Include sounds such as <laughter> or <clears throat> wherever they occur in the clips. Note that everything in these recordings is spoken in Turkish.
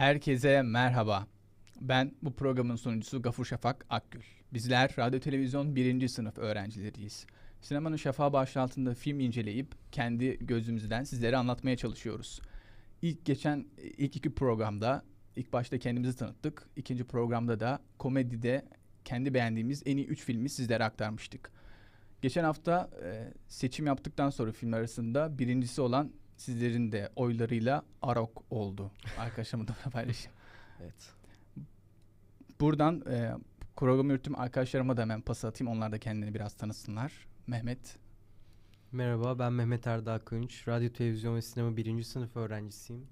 Herkese merhaba. Ben bu programın sunucusu Gafur Şafak Akgül. Bizler radyo televizyon birinci sınıf öğrencileriyiz. Sinemanın şafağı başlığı altında film inceleyip kendi gözümüzden sizlere anlatmaya çalışıyoruz. İlk geçen ilk iki programda ilk başta kendimizi tanıttık. İkinci programda da komedide kendi beğendiğimiz en iyi üç filmi sizlere aktarmıştık. Geçen hafta e, seçim yaptıktan sonra film arasında birincisi olan sizlerin de oylarıyla Arok oldu. Arkadaşlarımla da paylaşayım. <laughs> Evet. Buradan e, programı yürüttüm arkadaşlarıma da hemen pas atayım. Onlar da kendini biraz tanısınlar. Mehmet, Merhaba ben Mehmet Erdağ Kınç. Radyo, televizyon ve sinema birinci sınıf öğrencisiyim.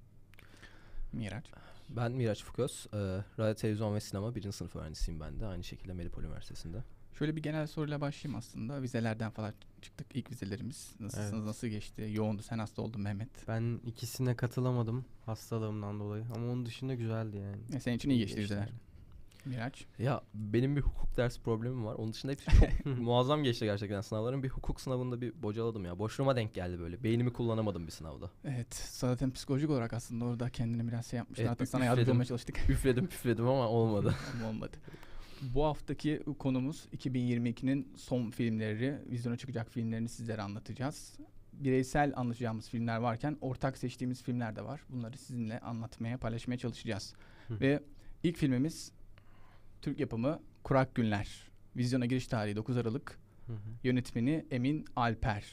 Miraç. Ben Miraç Fuköz. Ee, radyo, televizyon ve sinema birinci sınıf öğrencisiyim ben de. Aynı şekilde Melipol Üniversitesi'nde. Şöyle bir genel soruyla başlayayım aslında. Vizelerden falan çıktık. İlk vizelerimiz. Nasılsınız? Evet. Nasıl geçti? Yoğundu. Sen hasta oldun Mehmet. Ben ikisine katılamadım hastalığımdan dolayı ama onun dışında güzeldi yani. E, senin için iyi geçti vizeler. yani. Miraç. Ya benim bir hukuk ders problemim var. Onun dışında hepsi çok <laughs> muazzam geçti gerçekten sınavların. Bir hukuk sınavında bir bocaladım ya. Boşluğuma denk geldi böyle. Beynimi kullanamadım bir sınavda. Evet. Zaten psikolojik olarak aslında orada kendini biraz şey yapmıştın. Evet, bir sana yardımcı olmaya çalıştık. Üfledim püfledim ama olmadı. <laughs> Ama olmadı. Bu haftaki konumuz 2022'nin son filmleri, vizyona çıkacak filmlerini sizlere anlatacağız. Bireysel anlatacağımız filmler varken ortak seçtiğimiz filmler de var. Bunları sizinle anlatmaya, paylaşmaya çalışacağız. Hı. Ve ilk filmimiz Türk yapımı Kurak Günler. Vizyona giriş tarihi 9 Aralık. Hı hı. Yönetmeni Emin Alper.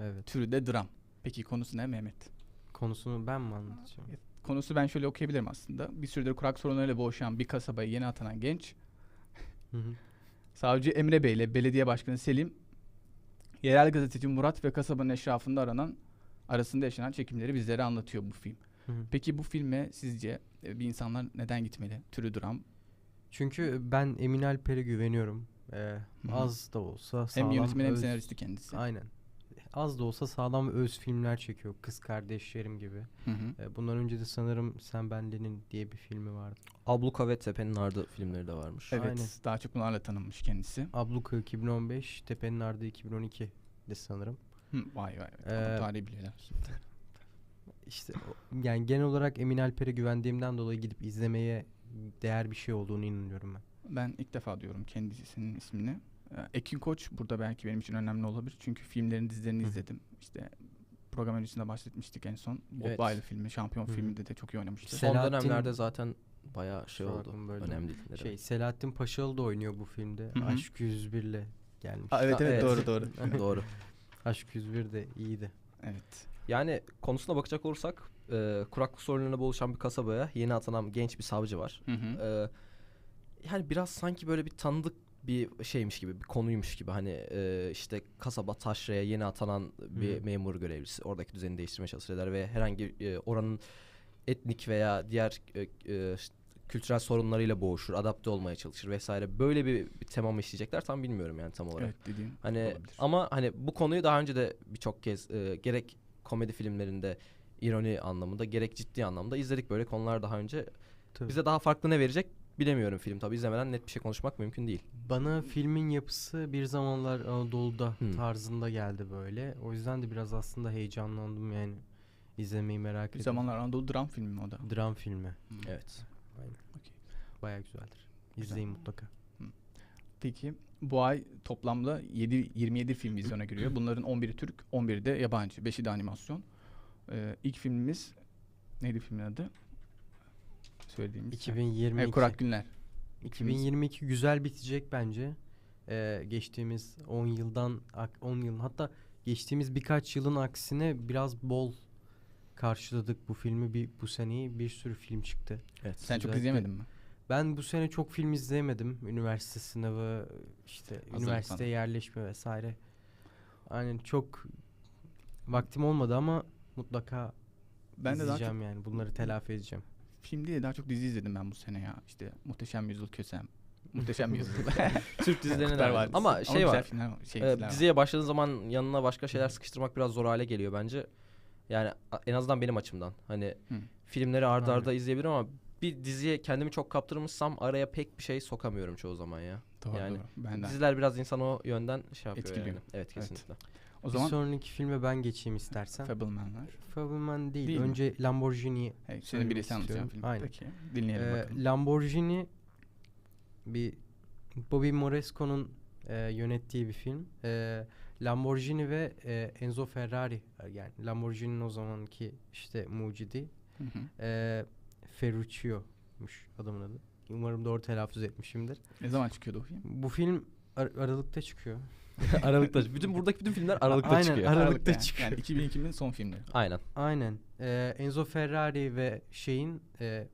evet. Türü de dram. Peki konusu ne Mehmet? Konusunu ben mi anlatacağım? Konusu ben şöyle okuyabilirim aslında. Bir süredir kurak sorunlarıyla boğuşan bir kasabaya yeni atanan genç Hı hı. Savcı Emre Bey ile belediye başkanı Selim, yerel gazeteci Murat ve kasabanın eşrafında aranan arasında yaşanan çekimleri bizlere anlatıyor bu film. Hı hı. Peki bu filme sizce e, bir insanlar neden gitmeli? Türü dram. Çünkü ben Emin Alper'e güveniyorum. Ee, hı. az da olsa Hem sağlam hem öz- senaristi kendisi. Aynen. Az da olsa sağlam ve öz filmler çekiyor. Kız kardeşlerim gibi. Hı hı. Ee, bundan önce de sanırım Sen Benden'in diye bir filmi vardı. Abluka ve Tepe'nin Ardı filmleri de varmış. Evet, Aynen. daha çok bunlarla tanınmış kendisi. Abluka 2015, Tepe'nin Ardı 2012 de sanırım. Hı, vay vay. Ee, tarihi biliyorlar. İşte yani genel olarak Emin Alper'e güvendiğimden dolayı gidip izlemeye değer bir şey olduğunu inanıyorum ben. Ben ilk defa diyorum kendisinin ismini. Ee, Ekin Koç burada belki benim için önemli olabilir. Çünkü filmlerin dizilerini Hı izledim. İşte program öncesinde bahsetmiştik en son. Bob Evet. Wilder filmi, Şampiyon Hı filminde de çok iyi oynamıştı. Se- Son Selahattin- dönemlerde zaten bayağı şey oldu. böldüm. Önemli Şey. Selahattin Paşalı da oynuyor bu filmde. Hı hı. Aşk 101'le gelmiş. Aa, evet Ha, evet, evet. doğru doğru. <laughs> Doğru. Aşk 101 de iyiydi. evet. Yani konusuna bakacak olursak e, kuraklık sorunlarına boğuşan bir kasabaya yeni atanan genç bir savcı var. Hı hı. Ee, yani biraz sanki böyle bir tanıdık bir şeymiş gibi, bir konuymuş gibi. Hani e, işte kasaba taşraya yeni atanan bir Hı. memur görevlisi oradaki düzeni değiştirmeye çalışıyorlar ve herhangi e, oranın etnik veya diğer e, e, kültürel sorunlarıyla boğuşur, adapte olmaya çalışır vesaire. Böyle bir, bir tema mı işleyecekler tam bilmiyorum yani tam olarak. Evet dediğin Hani olabilir. ama hani bu konuyu daha önce de birçok kez e, gerek komedi filmlerinde ironi anlamında gerek ciddi anlamda izledik böyle konular daha önce. Tabii. Bize daha farklı ne verecek bilemiyorum film tabii izlemeden net bir şey konuşmak mümkün değil. Bana filmin yapısı bir zamanlar Anadolu'da Hmm. tarzında geldi böyle. O yüzden de biraz aslında heyecanlandım yani. İzlemeyi merak Bir ediyorum. zamanlar Anadolu dram filmi mi o da? Dram filmi. Hı. Evet. Aynen. Okey. Baya güzeldir. Güzel. İzleyin mutlaka. Peki bu ay toplamda 7 27 film vizyona giriyor. Bunların 11'i Türk, 11'i de yabancı, 5'i de animasyon. Ee, ilk filmimiz neydi filmin adı? Söylediğimiz. 2022. Evet, Kurak Günler. 2022 güzel bitecek bence. Ee, geçtiğimiz 10 yıldan ak- 10 yıl hatta geçtiğimiz birkaç yılın aksine biraz bol karşıladık bu filmi bir bu seneyi bir sürü film çıktı. Evet. Sen çok izleyemedin mi? Ben bu sene çok film izleyemedim. Üniversite sınavı, işte Hazırlık üniversite yerleşme vesaire. Aynen çok vaktim olmadı ama mutlaka Ben de daha çok izleyeceğim yani. Bunları telafi edeceğim. Film değil daha çok dizi izledim ben bu sene ya. İşte Muhteşem Yüzyıl Kösem. <laughs> Muhteşem Yüzyıl. Türk dizilerine de Vadisi. Ama şey güzel var. filmler var, şey, Ee, diziler var. diziye başladığın zaman yanına başka şeyler sıkıştırmak biraz zor hale geliyor bence. Yani en azından benim açımdan. Hani Hı. filmleri ardarda arda izleyebilirim ama bir diziye kendimi çok kaptırmışsam araya pek bir şey sokamıyorum çoğu zaman ya. Doğru, yani doğru. Ben de. Diziler biraz insan o yönden şey yapıyor Etkiliyor. yani. Evet kesinlikle. O Bir zaman sonraki filme ben geçeyim istersen. Fableman'lar. Fableman değil. Değil mi? Önce Lamborghini. Hey, senin birisi anlatacağın istiyorum. film. Aynen. Peki. Dinleyelim Ee, bakalım. Lamborghini bir Bobby Moresco'nun e, yönettiği bir film. E, Lamborghini ve e, Enzo Ferrari yani Lamborghini'nin o zamanki işte mucidi Hı hı. e, Ferruccio'muş adamın adı. Umarım doğru telaffuz etmişimdir. Ne zaman çıkıyordu o film? Bu film Ar- Aralık'ta çıkıyor. <laughs> Aralıkta. Bütün buradaki bütün filmler Aralıkta Aynen, çıkıyor. Aralık'ta Aralık'ta yani. çıkıyor. Yani 2002'nin son filmleri. Aynen. Aynen. Ee, Enzo Ferrari ve şeyin e,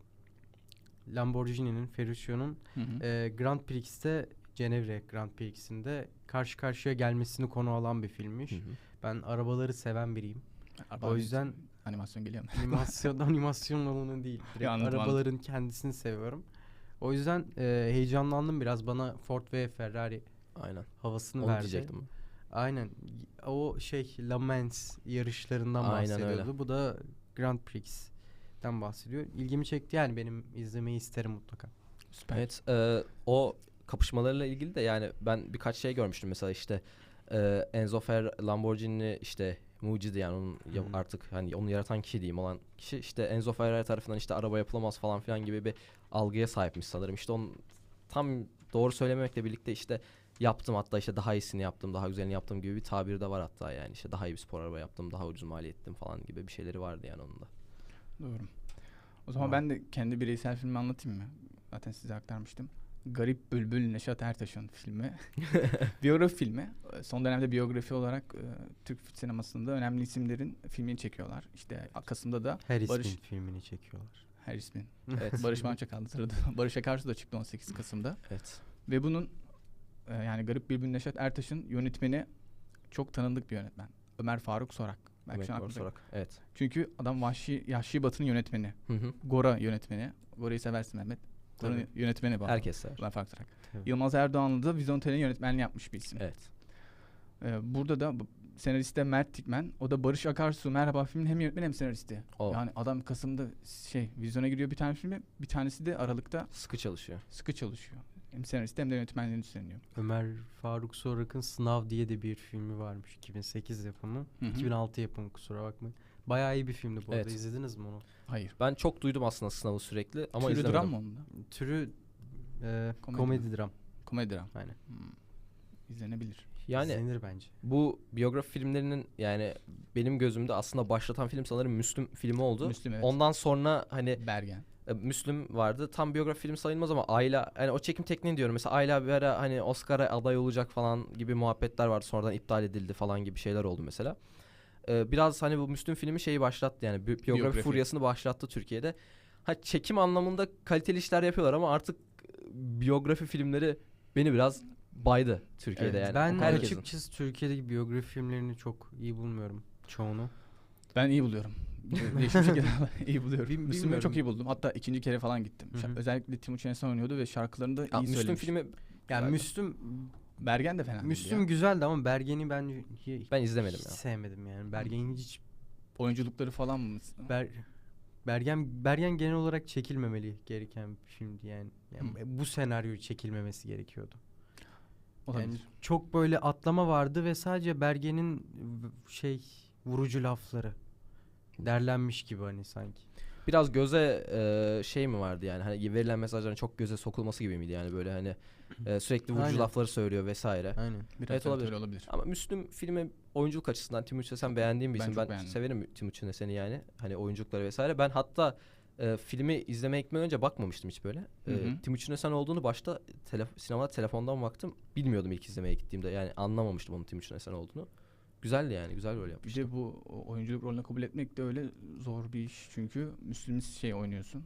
Lamborghini'nin, Ferruccio'nun Hı hı. e, Grand Prix'te Cenevre Grand Prix'sinde karşı karşıya gelmesini konu alan bir filmmiş. Hı hı. Ben arabaları seven biriyim. Araba o yüzden animasyon geliyor mu? animasyon <laughs> animasyon alanı değil. <laughs> Direkt anladım, arabaların kendisini seviyorum. O yüzden e, heyecanlandım biraz. Bana Ford ve Ferrari Aynen. havasını Onu verdi. diyecektim. Aynen. O şey Le Mans yarışlarından Aynen öyle. bahsediyordu. Bu da Grand Prix'ten bahsediyor. İlgimi çekti yani benim izlemeyi isterim mutlaka. Süper. Evet. e, o kapışmalarıyla ilgili de yani ben birkaç şey görmüştüm mesela işte e, Enzo Fer Lamborghini işte mucidi yani onun Hı. artık hani onu yaratan kişi diyeyim olan kişi işte Enzo Ferrari tarafından işte araba yapılamaz falan filan gibi bir algıya sahipmiş sanırım. İşte onun tam doğru söylememekle birlikte işte yaptım hatta işte daha iyisini yaptım, daha güzelini yaptım gibi bir tabiri de var hatta yani işte daha iyi bir spor araba yaptım, daha ucuz maliyettim falan gibi bir şeyleri vardı yani onun da. Doğru. O zaman Tamam. ben de kendi bireysel filmi anlatayım mı? Zaten size aktarmıştım. Garip Bülbül Neşat Ertaş'ın filmi. <laughs> biyografi filmi. Son dönemde biyografi olarak e, Türk sinemasında önemli isimlerin filmini çekiyorlar. İşte Kasım'da da Her ismin Barış- filmini çekiyorlar. her ismin. <laughs> Evet. Barış Manço kaldı sırada. <laughs> Barış Akarsu da çıktı 18 Kasım'da. Evet. Ve bunun e, yani Garip Bülbül Neşat Ertaş'ın yönetmeni çok tanındık bir yönetmen. Ömer Faruk Sorak. Belki doğru aklınıza- sorak. Evet. Çünkü adam Vahşi, Yahşi Batı'nın yönetmeni. Hı hı. Gora yönetmeni. Gora'yı seversin Mehmet. Tabii. yönetmeni bu. Herkes sever. Ömer Faruk Sorak. Tabii. Yılmaz Erdoğanlı da Vizontele'nin yönetmenliğini yapmış bir isim. Evet. Ee, burada da bu- senarist de Mert Dikmen. O da Barış Akarsu Merhaba filmin hem yönetmeni hem senaristi. O Yani adam Kasım'da şey vizyona giriyor bir tane filmi. Bir tanesi de Aralık'ta sıkı çalışıyor. sıkı çalışıyor. Hem senarist hem de yönetmenliğini üstleniyor. Ömer Faruk Sorak'ın Sınav diye de bir filmi varmış. 2008 yapımı. Hı hı. 2006 yapımı kusura bakmayın. Bayağı iyi bir filmdi bu arada. Evet. İzlediniz mi onu? Hayır. Ben çok duydum aslında sınavı sürekli ama Türü izlemedim. dram mı onun da? Türü e, Komedi komedi, dram. Komedi dram. Aynen. Hmm. İzlenebilir. Yani İzlenir bence. bu biyografi filmlerinin yani benim gözümde aslında başlatan film sanırım Müslüm filmi oldu. Müslüm evet. Ondan sonra hani Bergen. E, Müslüm vardı. Tam biyografi film sayılmaz ama Ayla hani o çekim tekniğini diyorum. Mesela Ayla bir ara hani Oscar'a aday olacak falan gibi muhabbetler vardı. Sonradan iptal edildi falan gibi şeyler oldu mesela. Ee, biraz hani bu Müslüm filmi şeyi başlattı yani bi- biyografi, Biyografi. furyasını başlattı Türkiye'de. Ha çekim anlamında kaliteli işler yapıyorlar ama artık biyografi filmleri beni biraz baydı Türkiye'de Evet, yani. ben Herkesin. açıkçası Türkiye'deki biyografi filmlerini çok iyi bulmuyorum. Çoğunu. Ben iyi buluyorum. Değişik bir şekilde iyi buluyorum. Bil- Müslüm'ü çok iyi buldum. Hatta ikinci kere falan gittim. Hı hı. Özellikle Timuçin Esen oynuyordu ve şarkılarını da iyi Ya, Müslüm söylemiş. filmi Yani Galiba. Müslüm Bergen de fena Müslüm ya. güzeldi ama Bergen'i ben ben izlemedim hiç ya. sevmedim yani. Bergen'i hiç Oyunculukları falan mı? Ber, Bergen Bergen genel olarak çekilmemeli gereken filmdi yani. yani bu senaryo çekilmemesi gerekiyordu. Olabilir. Yani çok böyle atlama vardı ve sadece Bergen'in şey vurucu lafları derlenmiş gibi hani sanki. Biraz göze e, şey mi vardı yani hani verilen mesajların çok göze sokulması gibi miydi yani böyle hani e, sürekli vurucu Aynen. lafları söylüyor vesaire. Aynen. Biraz evet, olabilir. olabilir. Ama Müslüm filmi oyunculuk açısından Timuçin Esen beğendiğim bir Ben isim. Ben beğendim. severim Timuçin Esen'i yani. Hani oyunculukları vesaire. Ben hatta e, filmi izlemeye gitmeden önce bakmamıştım hiç böyle. E, Hı hı. Timuçin Esen olduğunu başta telef- sinemada telefondan baktım. Bilmiyordum ilk izlemeye gittiğimde. Yani anlamamıştım onun Timuçin Esen olduğunu. Güzeldi yani. Güzel rol Bir yapmış. de bu oyunculuk rolünü kabul etmek de öyle zor bir iş. Çünkü Müslüm şey oynuyorsun.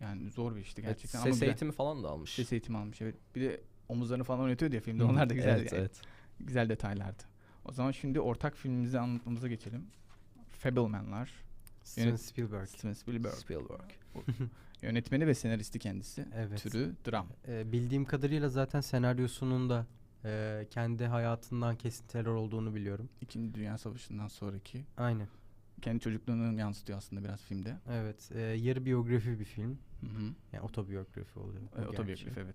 Yani zor bir işti Evet, gerçekten. ama ses güzel. eğitimi falan da almış. Ses eğitimi almış evet. Bir de omuzlarını falan oynatıyordu ya filmde. Onlar da güzel. Evet, evet. Güzel detaylardı. O zaman şimdi ortak filmimizi anlatmamıza geçelim. Fablemanlar. Steven Yönet- Spielberg. Steven Spielberg. Spielberg. <laughs> Yönetmeni ve senaristi kendisi. Evet. Türü dram. Ee, bildiğim kadarıyla zaten senaryosunun da e, kendi hayatından kesintiler olduğunu biliyorum. İkinci Dünya Savaşı'ndan sonraki. Aynen. Kendi çocukluğunu yansıtıyor aslında biraz filmde. Evet. e, yarı biyografi bir film. Hı hı. Yani otobiyografi oluyor. E, otobiyografi gerçi. evet.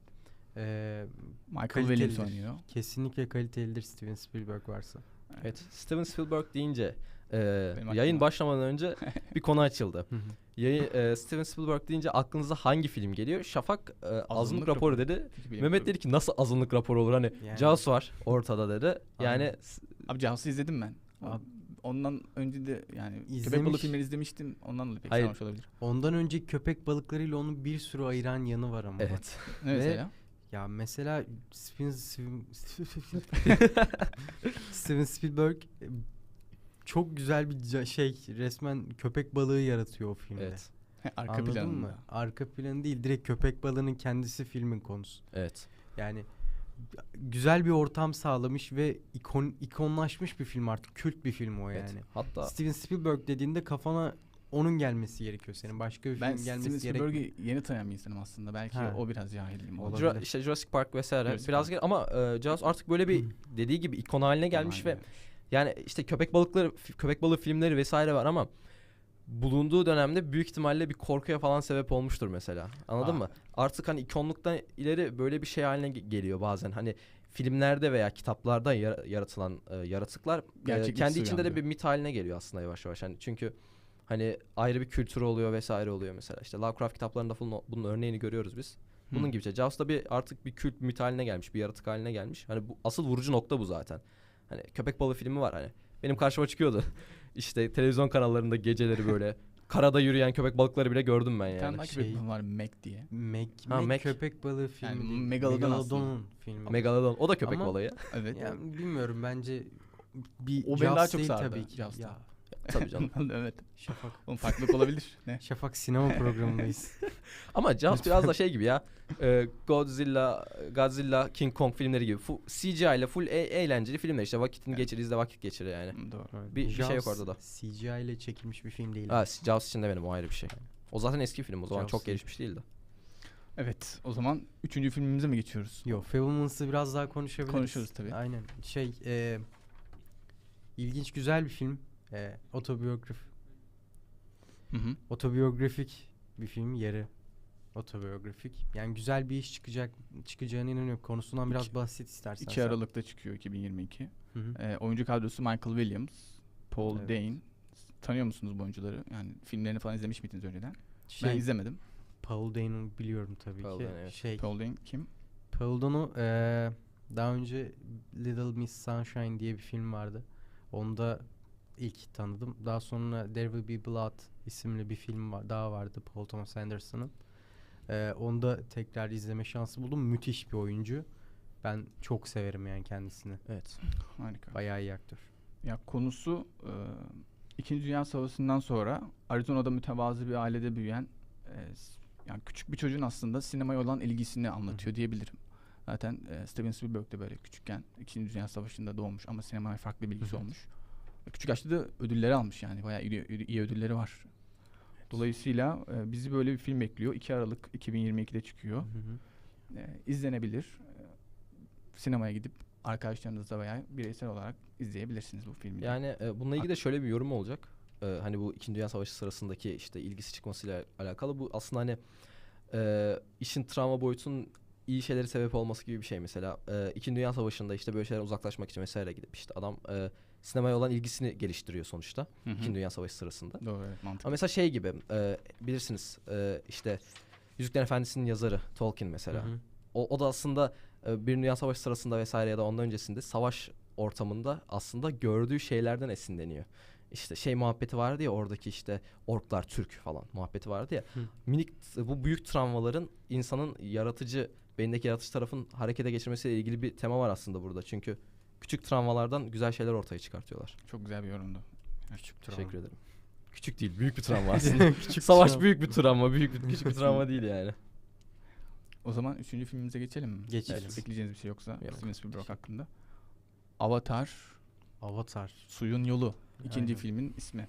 Ee, Michael. Williams oynuyor. Kesinlikle kalitelidir Steven Spielberg varsa. Evet. Steven Spielberg deyince e, Benim yayın aklıma- başlamadan önce bir konu açıldı. Hı hı. Yayın, e, Steven Spielberg deyince aklınıza hangi film geliyor? Şafak e, azınlık, Azınlık raporu raporu. dedi. Bilim Mehmet dedi ki nasıl azınlık raporu olur? Hani Yani. Jaws var ortada dedi. Yani Aynen. Abi Jaws'ı izledim ben. Abi- Ondan önce de yani köpek İzlemiş. balığı filmleri izlemiştim. Ondan dolayı pek Hayır. sarmış olabilir. Ondan önce köpek balıklarıyla onu bir sürü ayıran yanı var ama. evet. Ne mesela? Ya mesela Steven, <laughs> Spielberg çok güzel bir şey resmen köpek balığı yaratıyor o filmde. Evet. Arka Anladın planında. mı? Arka planı değil direkt köpek balığının kendisi filmin konusu. Evet. Yani güzel bir ortam sağlamış ve ikon ikonlaşmış bir film artık. Kült bir film o evet. yani. Hatta Steven Spielberg dediğinde kafana onun gelmesi gerekiyor senin. Başka bir Ben film Steven gelmesi gerekmiyor. Spielberg'i yeni tanıyan bir insanım aslında. Belki Ha. o biraz cahilliğim. Olabilir. Jura- işte Jurassic Park vesaire Jurassic biraz Park. ge- ama e, Jaws artık böyle bir dediği gibi ikon haline gelmiş ve Aynen. Yani işte köpek balıkları köpek balığı filmleri vesaire var ama bulunduğu dönemde büyük ihtimalle bir korkuya falan sebep olmuştur mesela. Anladın Aa. mı? Artık hani ikonluktan ileri böyle bir şey haline ge- geliyor bazen. Hani filmlerde veya kitaplarda yara- yaratılan e, yaratıklar e, kendi içinde de uyandırıyor. bir mit haline geliyor aslında yavaş yavaş. Hani çünkü hani ayrı bir kültürü oluyor vesaire oluyor mesela. İşte Lovecraft kitaplarında falan bunun örneğini görüyoruz biz. Bunun Hı. gibi şey. Jaws'da bir artık bir kült mit haline gelmiş, bir yaratık haline gelmiş. Hani bu asıl vurucu nokta bu zaten. Hani köpek balığı filmi var hani. Benim karşıma çıkıyordu. <laughs> işte televizyon kanallarında geceleri böyle <laughs> karada yürüyen köpek balıkları bile gördüm ben yani. daha Şey- köpek balığı var Meg diye. Meg, Ha, Meg Meg. köpek balığı filmi Yani değil. Megalodon Megalodon'un filmi. Megalodon. O da köpek Ama- balığı. Evet. Yani bilmiyorum bence bir O beni daha çok sardı, tabii ki. Ya, Tabii canım. <laughs> evet. Şafak. Onun farklılık olabilir. Ne? <laughs> Şafak sinema programındayız. <laughs> Ama Jaws biraz da şey gibi ya. e, Godzilla, Godzilla, King Kong filmleri gibi. Fu- CGI ile full e- eğlenceli filmler işte vakitini Evet. geçir, izle vakit geçir yani. Doğru. Bir- bir şey yok Jaws orada da. CGI ile çekilmiş bir film değil. Ha, Jaws için de benim o ayrı bir şey. O zaten eski film o zaman Jaws çok değil. gelişmiş değildi. Evet. O zaman üçüncü filmimize mi geçiyoruz? Yok Fableman's'ı biraz daha konuşabiliriz. Konuşuruz tabii. Aynen. Şey e, ilginç güzel bir film. E, otobiyograf Hı hı. otobiyografik bir film yarı otobiyografik. Yani güzel bir iş çıkacak çıkacağına inanıyorum. Konusundan biraz İki- bahset istersen. 2 sen. Aralık'ta çıkıyor 2022. Hı hı. Ee, oyuncu kadrosu Michael Williams, Paul Evet. Dane. Tanıyor musunuz bu oyuncuları? Yani filmlerini falan izlemiş miydiniz önceden? Şey, ben izlemedim. Paul Dano'yu biliyorum tabii Paul ki. Dano, evet. Şey, Paul Dane kim? Paul Dano eee, daha önce Little Miss Sunshine diye bir film vardı. Onda ilk tanıdım. Daha sonra There Will Be Blood isimli bir film var, daha vardı Paul Thomas Anderson'ın. Eee onda tekrar izleme şansı buldum. Müthiş bir oyuncu. Ben çok severim yani kendisini. Evet. Harika. Bayağı iyi aktör. Ya konusu e, İkinci Dünya Savaşı'ndan sonra Arizona'da mütevazı bir ailede büyüyen e, yani küçük bir çocuğun aslında sinemaya olan ilgisini anlatıyor diyebilirim. Zaten e, Steven Spielberg de böyle küçükken İkinci Dünya Savaşı'nda doğmuş ama sinemaya farklı bir ilgisi Hı hı. olmuş. Küçük yaşta da ödülleri almış yani bayağı iyi, iyi- ödülleri var. Dolayısıyla e, bizi böyle bir film bekliyor. 2 Aralık 2022'de çıkıyor. Hı hı. E, izlenebilir. E, sinemaya gidip arkadaşlarınızla veya bireysel olarak izleyebilirsiniz bu filmi. de. Yani e, bununla ilgili de şöyle bir yorum olacak. E, hani bu İkinci Dünya Savaşı sırasındaki işte ilgisi çıkmasıyla alakalı. Bu aslında hani e, işin travma boyutunun iyi şeyleri sebep olması gibi bir şey mesela. E, İkinci Dünya Savaşı'nda işte böyle şeyler uzaklaşmak için vesaire gidip işte adam e, sinemaya olan ilgisini geliştiriyor sonuçta. Hı hı. İkinci Dünya Savaşı sırasında. Doğru evet mantıklı. Ama mesela şey gibi e, bilirsiniz e, işte Yüzüklerin Efendisi'nin yazarı Tolkien mesela. Hı hı. O, o da aslında e, bir Dünya Savaşı sırasında vesaire ya da ondan öncesinde savaş ortamında aslında gördüğü şeylerden esinleniyor. İşte şey muhabbeti vardı ya oradaki işte orklar Türk falan muhabbeti vardı ya. Hı. Minik bu büyük travmaların insanın yaratıcı beyindeki yaratıcı tarafın harekete geçirmesiyle ilgili bir tema var aslında burada. Çünkü küçük travmalardan güzel şeyler ortaya çıkartıyorlar. Çok güzel bir yorumdu. Küçük Teşekkür ederim. Küçük değil, büyük bir travma <laughs> aslında. Küçük Savaş travma. büyük bir travma, büyük bir küçük bir travma değil yani. O zaman üçüncü filmimize geçelim mi? Geçelim. Evet, Ekleyeceğiniz bir şey yoksa Yok. Steven Spielberg hakkında. Avatar, Avatar. Suyun Yolu. İkinci Aynen. filmin ismi.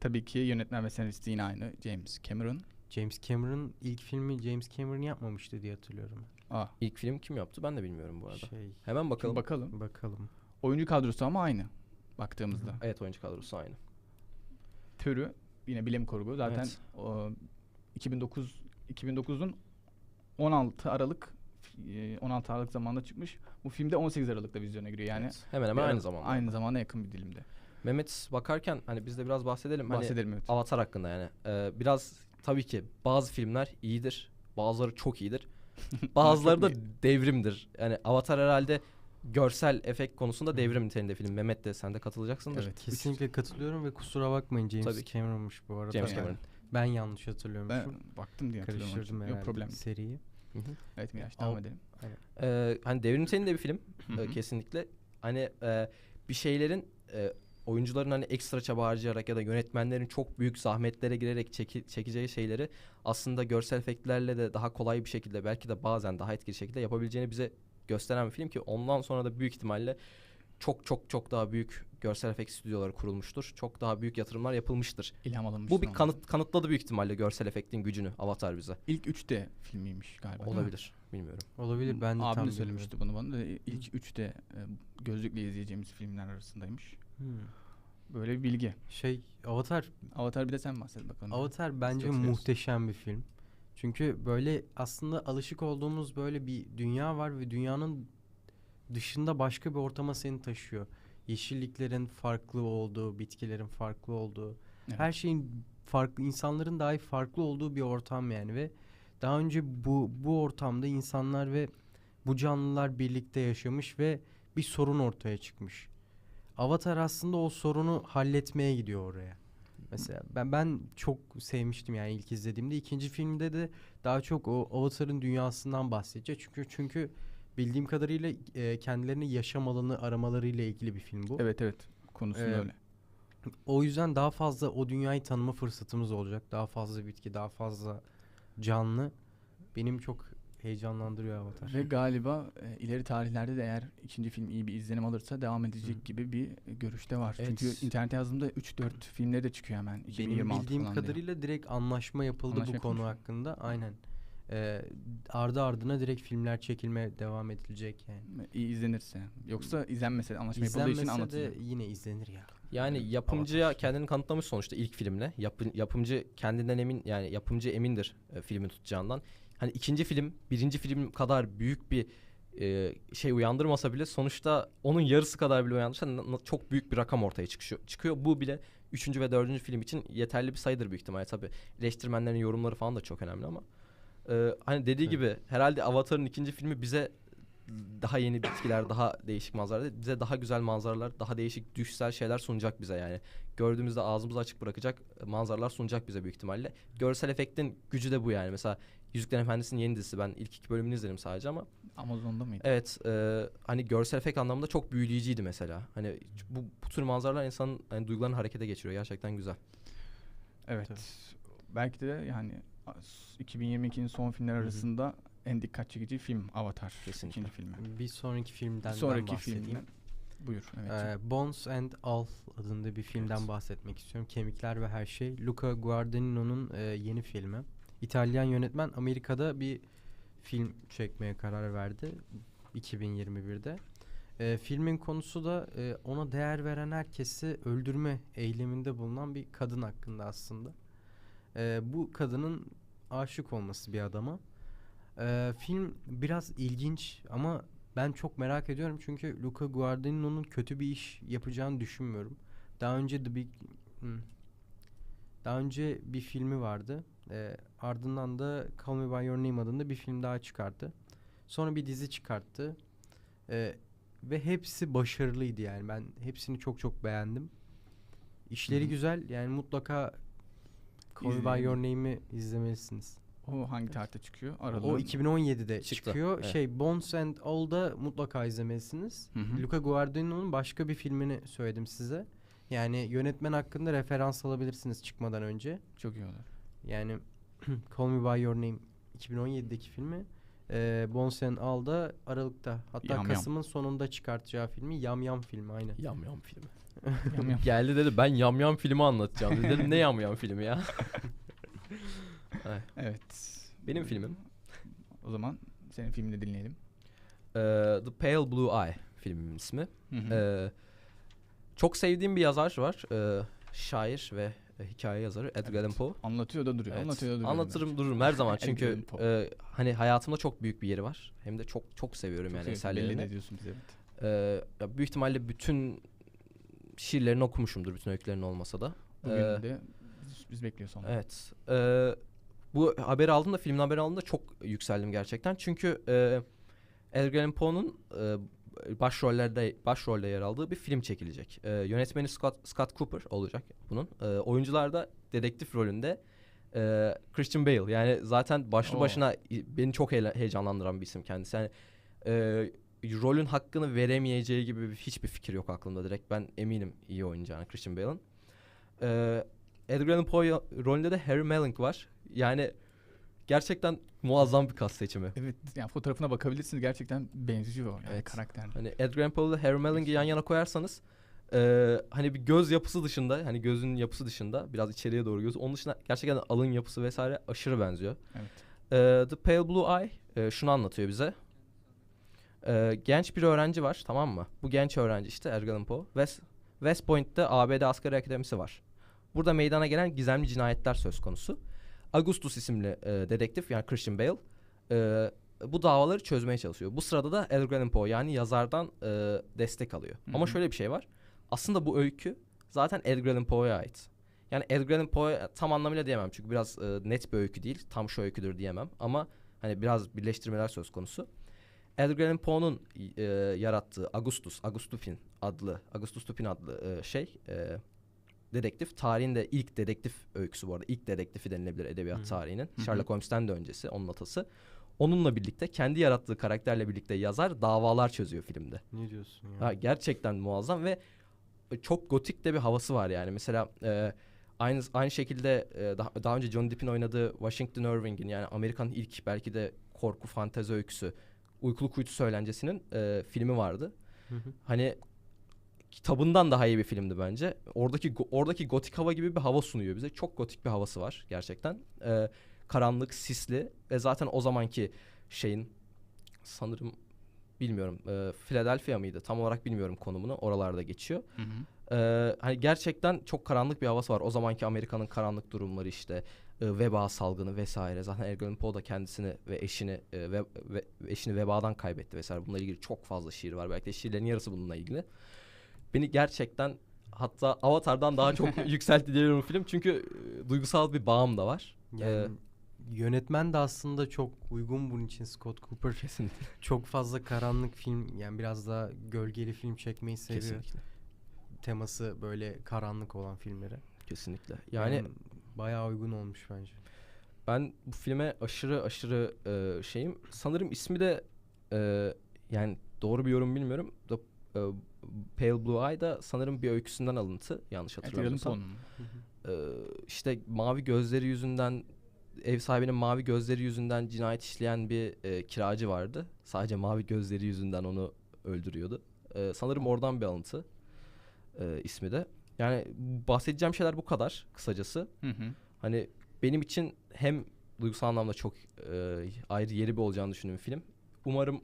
Tabii ki yönetmen ve senaristi yine aynı. James Cameron. James Cameron ilk filmi James Cameron yapmamıştı diye hatırlıyorum. Aa, İlk film kim yaptı ben de bilmiyorum bu arada. Şey Hemen bakalım. bakalım. bakalım. Oyuncu kadrosu ama aynı. Baktığımızda. Evet oyuncu kadrosu aynı. Türü yine bilim kurgu. Zaten Evet. o, 2009 2009'un 16 Aralık e, 16 Aralık zamanında çıkmış. Bu filmde 18 Aralık'ta vizyona giriyor yani. Evet, hemen hemen aynı zamanda. Aynı zamana yakın bir dilimde. Mehmet bakarken hani biz de biraz bahsedelim. Hani Bahsedelim evet. Avatar hakkında yani. Ee, biraz tabii ki bazı filmler iyidir. Bazıları çok iyidir. <laughs> Bazıları da devrimdir. Yani Avatar herhalde görsel efekt konusunda devrim niteliğinde film. Mehmet de sen de katılacaksındır. Evet. Kesinlikle katılıyorum ve kusura bakmayın James Tabii ki. Cameron'muş bu arada. James Yani. Cameron. Ben yanlış hatırlıyormuşum. Ben baktım diye hatırlıyorum. Karıştırdım Yok herhalde problem. seriyi. Hı hı. Evet Miraç devam Al- edelim. Ee, hani devrim niteliğinde bir film kesinlikle. Hani e, bir şeylerin e, oyuncuların hani ekstra çaba harcayarak ya da yönetmenlerin çok büyük zahmetlere girerek çeki- çekeceği şeyleri aslında görsel efektlerle de daha kolay bir şekilde belki de bazen daha etkili şekilde yapabileceğini bize gösteren bir film ki ondan sonra da büyük ihtimalle çok çok çok daha büyük görsel efekt stüdyoları kurulmuştur. Çok daha büyük yatırımlar yapılmıştır. İlham alınmış. Bu bir kanıt kanıtladı büyük ihtimalle görsel efektin gücünü Avatar bize. İlk 3D filmiymiş galiba. Olabilir. Bilmiyorum. Olabilir ben de Abim tam de söylemişti bunu bana da ilk 3D e, gözlükle izleyeceğimiz filmler arasındaymış. Hmm. Böyle bir bilgi. Şey Avatar Avatar bir de sen bahset bakalım. Avatar bence çok muhteşem bir film. Çünkü böyle aslında alışık olduğumuz böyle bir dünya var ve dünyanın dışında başka bir ortama seni taşıyor. Yeşilliklerin farklı olduğu, bitkilerin farklı olduğu, Evet. her şeyin farklı, insanların dahi farklı olduğu bir ortam yani ve daha önce bu bu ortamda insanlar ve bu canlılar birlikte yaşamış ve bir sorun ortaya çıkmış. Avatar aslında o sorunu halletmeye gidiyor oraya. Mesela ben ben çok sevmiştim yani ilk izlediğimde. İkinci filmde de daha çok o Avatar'ın dünyasından bahsedecek. Çünkü çünkü bildiğim kadarıyla e, kendilerini yaşam alanı aramalarıyla ilgili bir film bu. Evet evet. Konusunda Ee, öyle. O yüzden daha fazla o dünyayı tanıma fırsatımız olacak. Daha fazla bitki, daha fazla canlı. Benim çok heyecanlandırıyor Avatar. Ve galiba e, ileri tarihlerde de eğer ikinci film iyi bir izlenim alırsa devam edecek Hı. gibi bir görüşte var. Evet. Çünkü internete yazdığımda 3-4 filmleri de çıkıyor hemen. Benim 2026 bildiğim falan diye. kadarıyla direkt anlaşma yapıldı Anlaşma bu konu yapılmış mı? hakkında. Aynen. Ee, ardı ardına direkt filmler çekilmeye devam edilecek yani. İyi izlenirse. Yoksa izlenmese anlaşma yapıldığı için İzlenmese de anlatılıyor. yine izlenir ya. Yani Evet, yapımcıya Avatar. kendini kanıtlamış sonuçta ilk filmle. Yapı- yapımcı kendinden emin yani yapımcı emindir e, filmi tutacağından. Hani ikinci film birinci film kadar büyük bir e, şey uyandırmasa bile sonuçta onun yarısı kadar bile uyandırsa çok büyük bir rakam ortaya çıkıyor. çıkıyor. Bu bile üçüncü ve dördüncü film için yeterli bir sayıdır büyük ihtimalle. Tabii eleştirmenlerin yorumları falan da çok önemli ama. e, hani dediği Evet. gibi herhalde Avatar'ın ikinci filmi bize daha yeni bitkiler, daha değişik manzaralar, bize daha güzel manzaralar, daha değişik düşsel şeyler sunacak bize yani. Gördüğümüzde ağzımızı açık bırakacak manzaralar sunacak bize büyük ihtimalle. Görsel efektin gücü de bu yani. Mesela Yüzüklerin Efendisi'nin yeni dizisi. Ben ilk iki bölümünü izledim sadece ama Amazon'da mıydı? evet e, hani görsel efekt anlamında çok büyüleyiciydi mesela. Hani bu, bu tür manzaralar insanın hani, duygularını harekete geçiriyor. Gerçekten güzel. Evet. Tabii. Belki de yani as- 2022'nin son filmler arasında en dikkat çekici film Avatar. Kesinlikle. ikinci filmi. Bir sonraki filmden Sonraki bahsedeyim. filmden. Buyur. Evet. Ee, Bones and All adında bir filmden Evet. bahsetmek istiyorum. Kemikler ve Her Şey. Luca Guadagnino'nun e, yeni filmi. İtalyan yönetmen Amerika'da bir film çekmeye karar verdi 2021'de. E, filmin konusu da e, ona değer veren herkesi öldürme eyleminde bulunan bir kadın hakkında aslında. E, bu kadının aşık olması bir adama. E, film biraz ilginç ama ben çok merak ediyorum çünkü Luca Guadagnino'nun kötü bir iş yapacağını düşünmüyorum. Daha önce The Big daha önce bir filmi vardı. Ee, ardından da Call Me By Your Name adında bir film daha çıkarttı. Sonra bir dizi çıkarttı. Ee, ve hepsi başarılıydı yani. Ben hepsini çok çok beğendim. İşleri Hı hı. güzel. Yani mutlaka Call Me By. Your Name'i izlemelisiniz. O hangi tarihte çıkıyor? Aralığı. O 2017'de Çıktı, çıkıyor. evet. Şey Bones and All'da mutlaka izlemelisiniz. Hı hı. Luca Guadagnino'nun başka bir filmini söyledim size. Yani yönetmen hakkında referans alabilirsiniz çıkmadan önce. Çok iyi olur. Yani <clears throat> Call Me By Your Name 2017'deki filmi. E, Bones and All'da Aralık'ta hatta Yam Yam. Kasım'ın sonunda çıkartacağı filmi Yam Yam filmi aynen. Yam Yam filmi. <laughs> Yam yam. Geldi dedi ben Yam Yam filmi anlatacağım. Dedim ne Yam Yam filmi ya? <laughs> Evet. Benim filmim. O zaman senin filmini dinleyelim. Ee, The Pale Blue Eye filmimin ismi. Hı hı. Ee, çok sevdiğim bir yazar var. Ee, şair ve hikaye yazarı Edgar Allan Poe. Anlatıyor da duruyor. Evet, Anlatıyor da duruyor. Anlatırım dururum her zaman çünkü e, hani hayatımda çok büyük bir yeri var. Hem de çok çok seviyorum Çok yani seviyorsun, Belli eserlerini. ediyorsun bize. Evet. E, ya büyük ihtimalle bütün şiirlerini okumuşumdur bütün öykülerini olmasa da. Bugün E, de biz, biz bekliyoruz onu. Evet. Ee, bu haberi aldığımda, filmin haberi aldığımda çok yükseldim gerçekten. Çünkü e, Edgar Allan Poe'nun e, başrollerde başrolde yer aldığı bir film çekilecek. E, yönetmeni Scott, Scott Cooper olacak bunun. E, oyuncular da dedektif rolünde e, Christian Bale. Yani zaten başlı Oo. başına beni çok hele- heyecanlandıran bir isim kendisi. Yani e, rolün hakkını veremeyeceği gibi bir- hiçbir fikir yok aklımda direkt. Ben eminim iyi oynayacağını Christian Bale'ın. E, Edgar Allan Poe rolünde de Harry Melling var. Yani gerçekten muazzam bir kas seçimi. Evet yani fotoğrafına bakabilirsiniz gerçekten benziyor yani Evet. karakter. Hani Edgar Allan Poe ile Harry Melling'i yan yana koyarsanız e, hani bir göz yapısı dışında hani gözünün yapısı dışında biraz içeriye doğru göz onun dışında gerçekten alın yapısı vesaire aşırı benziyor. Evet. E, The Pale Blue Eye e, şunu anlatıyor bize. E, genç bir öğrenci var tamam mı? Bu genç öğrenci işte Edgar Allan Poe. West, West Point'te ABD Askeri Akademisi var. Burada meydana gelen gizemli cinayetler söz konusu. Augustus isimli e, dedektif yani Christian Bale e, bu davaları çözmeye çalışıyor. Bu sırada da Edgar Allan Poe yani yazardan e, destek alıyor. Hı Ama şöyle bir şey var. Aslında bu öykü zaten Edgar Allan Poe'ya ait. Yani Edgar Allan Poe tam anlamıyla diyemem çünkü biraz e, net bir öykü değil. Tam şu öyküdür diyemem ama hani biraz birleştirmeler söz konusu. Edgar Allan Poe'nun e, yarattığı Augustus, Augustupin adlı, Augustus Dupin adlı e, şey e, dedektif tarihin de ilk dedektif öyküsü bu arada. İlk dedektifi denilebilir edebiyat Hı hı. tarihinin. hı. Sherlock Holmes'ten de öncesi onun atası. Onunla birlikte kendi yarattığı karakterle birlikte yazar davalar çözüyor filmde. Ne diyorsun ya? Ha, gerçekten muazzam ve çok gotik de bir havası var yani. Mesela e, aynı aynı şekilde e, daha, daha önce John Depp'in oynadığı Washington Irving'in yani Amerika'nın ilk belki de korku fantezi öyküsü Uykulu Kuytu Söylencesi'nin e, filmi vardı. Hı hı. Hani kitabından daha iyi bir filmdi bence. Oradaki oradaki gotik hava gibi bir hava sunuyor bize. Çok gotik bir havası var gerçekten. E, karanlık, sisli ve zaten o zamanki şeyin sanırım bilmiyorum e, Philadelphia mıydı? Tam olarak bilmiyorum konumunu. Oralarda geçiyor. Hı hı. Ee, hani gerçekten çok karanlık bir havası var. O zamanki Amerika'nın karanlık durumları işte e, veba salgını vesaire. Zaten Edgar Allan Poe da kendisini ve eşini e, ve, ve eşini vebadan kaybetti vesaire. Bununla ilgili çok fazla şiir var. Belki de şiirlerin yarısı bununla ilgili. Beni gerçekten hatta Avatar'dan daha çok <laughs> yükseltti diyebilirim film. Çünkü e, duygusal bir bağım da var. Yani Ee, yönetmen de aslında çok uygun bunun için Scott Cooper. Kesinlikle. Çok fazla karanlık film yani biraz daha gölgeli film çekmeyi seviyor. Kesinlikle. Teması böyle karanlık olan filmlere. Kesinlikle. Yani bayağı uygun olmuş bence. Ben bu filme aşırı aşırı e, şeyim. Sanırım ismi de e, yani doğru bir yorum bilmiyorum. The e, Pale Blue Eye da sanırım bir öyküsünden alıntı yanlış Allan hatırlamıyorsam. E, işte mavi gözleri yüzünden ev sahibinin mavi gözleri yüzünden cinayet işleyen bir e, kiracı vardı. Sadece mavi gözleri yüzünden onu öldürüyordu. E, sanırım oradan bir alıntı e, ismi de. Yani bahsedeceğim şeyler bu kadar kısacası. Hı hı. Hani benim için hem duygusal anlamda çok e, ayrı yeri bir olacağını düşündüğüm film. Umarım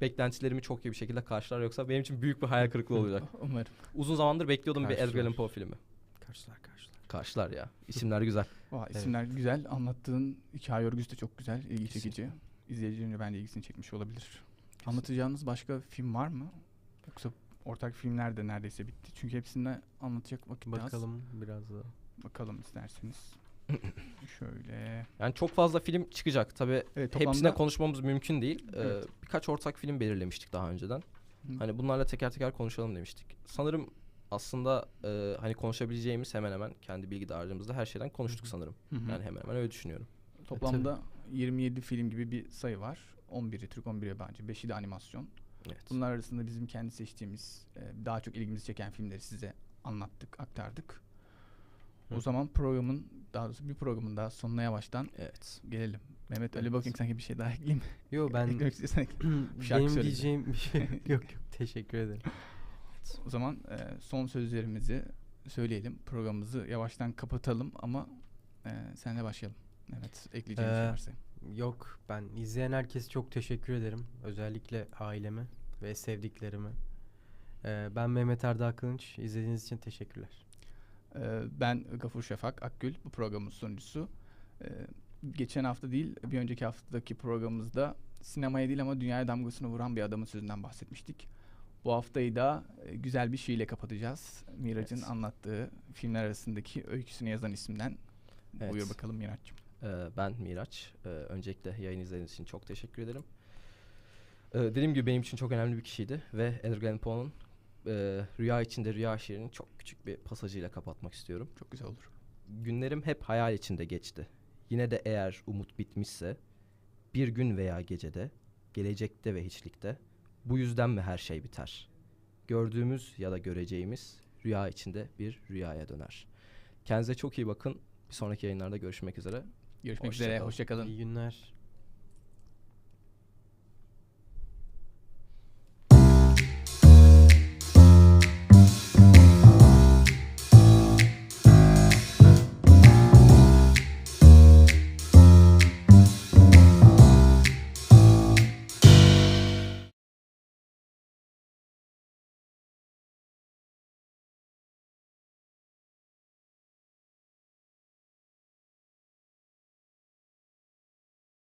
beklentilerimi çok iyi bir şekilde karşılar yoksa benim için büyük bir hayal kırıklığı <laughs> olacak. Umarım. Uzun zamandır bekliyordum bir Edgar Karşılar. Allan Poe filmi. Karşılar karşılar. Karşılar ya. İsimler güzel. <laughs> Vay, isimler güzel. Anlattığın hikaye örgüsü de çok güzel. ilgi çekici. Kesinlikle. İzleyicilerin de bence ilgisini çekmiş olabilir. Anlatacağınız başka film var mı? Yoksa ortak filmler de neredeyse bitti. Çünkü hepsinde anlatacak vakit az. Bakalım biraz da. Bakalım isterseniz. <clears throat> Şöyle. Yani çok fazla film çıkacak. Tabii Evet, hepsine toplamda konuşmamız mümkün değil. Ee, Evet. birkaç ortak film belirlemiştik daha önceden. Hı. Hani bunlarla teker teker konuşalım demiştik. Sanırım aslında e, hani konuşabileceğimiz hemen hemen kendi bilgi dağarcığımızda her şeyden konuştuk sanırım. Hı hı. Yani hemen hemen öyle düşünüyorum. Toplamda 27 film gibi bir sayı var. 11'i Türk, 11'i yabancı, 5'i de animasyon. Evet. Bunlar arasında bizim kendi seçtiğimiz, e, daha çok ilgimizi çeken filmleri size anlattık, aktardık. O Hı. zaman programın, daha doğrusu bir programın daha sonuna yavaştan Evet. gelelim. Mehmet Ali Evet. bakayım sanki bir şey daha ekleyeyim. Yo ben Eklemek istiyorsan ekle. bir şarkı benim diyeceğim bir şey <laughs> yok yok teşekkür ederim. O zaman e, son sözlerimizi söyleyelim. Programımızı yavaştan kapatalım ama e, senle başlayalım. Evet, ekleyeceğim bir şey Ee, varsa. Yok ben izleyen herkese çok teşekkür ederim. Özellikle aileme ve sevdiklerime. Ee, ben Mehmet Erdağ Kılınç. İzlediğiniz için teşekkürler. Ee, ben Gafur Şafak Akgül, bu programın sunucusu. Ee, geçen hafta değil, bir önceki haftadaki programımızda sinemaya değil ama dünyaya damgasını vuran bir adamın sözünden bahsetmiştik. Bu haftayı da e, güzel bir şiirle kapatacağız. Miraç'ın Evet. anlattığı filmler arasındaki öyküsünü yazan isimden. Evet. Buyur bakalım Miraç'cığım. Ee, ben Miraç. Ee, öncelikle yayın izlediğiniz için çok teşekkür ederim. Ee, dediğim gibi benim için çok önemli bir kişiydi ve Edgar Allan Poe'nun e, Rüya içinde Rüya şiirini çok küçük bir pasajıyla kapatmak istiyorum. Çok güzel olur. Günlerim hep hayal içinde geçti. Yine de eğer umut bitmişse bir gün veya gecede, gelecekte ve hiçlikte bu yüzden mi her şey biter? Gördüğümüz ya da göreceğimiz rüya içinde bir rüyaya döner. Kendinize çok iyi bakın. Bir sonraki yayınlarda görüşmek üzere. Görüşmek Hoşça üzere, kalın. hoşçakalın. İyi günler.